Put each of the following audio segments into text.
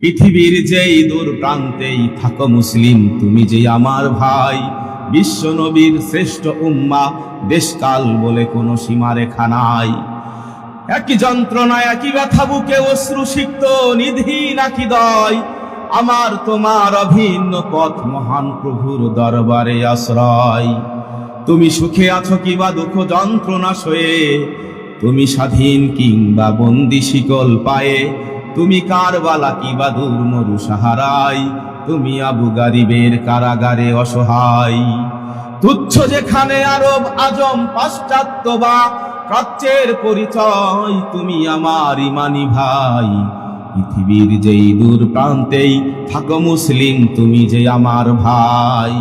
পৃথিবীর যেই দূর প্রান্তেই থাকো মুসলিম, তুমি যে আমার ভাই বিশ্ব নবীর শ্রেষ্ঠ উম্মা, দেশকাল বলে কোনো সীমারেখা নাই। একই যন্ত্রণা, একই ব্যথা, বুকে অশ্রু সিক্ত, নিধি নাকি দয়? আমার তোমার অভিন্ন পথ মহান প্রভুর দরবারে আশ্রয়। তুমি সুখে আছো কিবা দুঃখ যন্ত্রণা সয়ে, তুমি স্বাধীন কিংবা বন্দি শিকল পায়ে তুমি কারবালা কিবা দুর্মরু সাহারাই? তুমি আবু গারিবের কারাগারে অসহায়। তুচ্ছ যেখানে আরব আজম পাশ্চাত্য বা প্রাচ্যের পরিচয় তুমি আমার ইমানি ভাই। পৃথিবীর যেই দূর প্রান্তেই থাকো মুসলিম, তুমি যে আমার ভাই।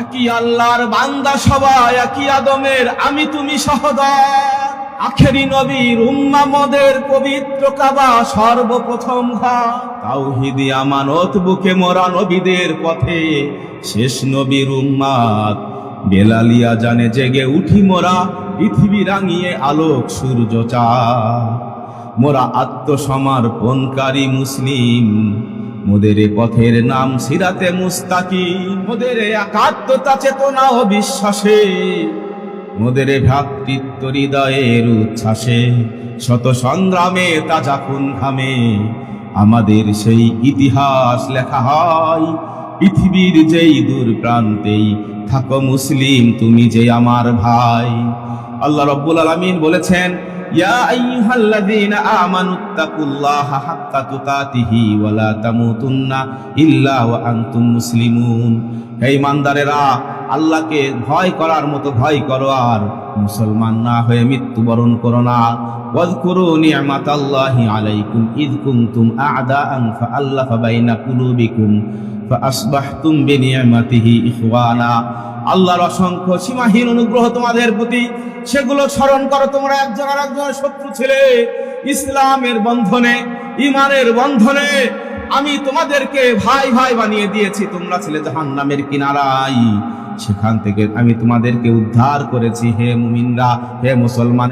একই আল্লাহর বান্দা সবাই, একই আদমের, আমি তুমি সহদর আখেরি নবীর উম্মামদের পবিত্র কাবা সর্বপ্রথম ঘর তাওহিদি আমানত বুকে মোরা নবীদের পথে শেষ নবীর উম্মাদ। বেলালিয়া জানে জেগে উঠি মোরা পৃথিবী রাঙিয়ে আলোক সূর্য চা মোরা আত্মসমর্পণকারী মুসলিম, মোদের পথের নাম সিরাতে মুস্তাকি মোদের একাত্মতা চেতনা ও বিশ্বাসে। মোদের ভ্রাতৃত্ব হৃদয়ের উচ্ছ্বাসে শত সংগ্রামে তাজা খুন ঘামে আমাদের সেই ইতিহাস লেখা হয়, পৃথিবীর যেই দূর প্রান্তেই। থাকো মুসলিম, তুমি যে আমার ভাই। আল্লাহ রব্বুল আলামিন বলেছেন, ইয়া হাক্কা তামুতুন্না ইল্লা ওয়া মুসলিমুন। হে আল্লাহকে ভয় করার মতো ভয় করো আর মুসলমান না হয়ে মৃত্যুবরণ করো না। আল্লাহর অসংখ্য সীমাহীন অনুগ্রহ তোমাদের প্রতি, সেগুলো স্মরণ করো, তোমরা একজন আর শত্রু ছিলে। ইসলামের বন্ধনে ইমানের বন্ধনে আমি তোমাদেরকে ভাই ভাই বানিয়ে দিয়েছি, তোমরা ছিলে জাহান্নামের কিনারাই সেখান থেকে আমি তোমাদেরকে উদ্ধার করেছি, হে মুমিনরা, হে মুসলমান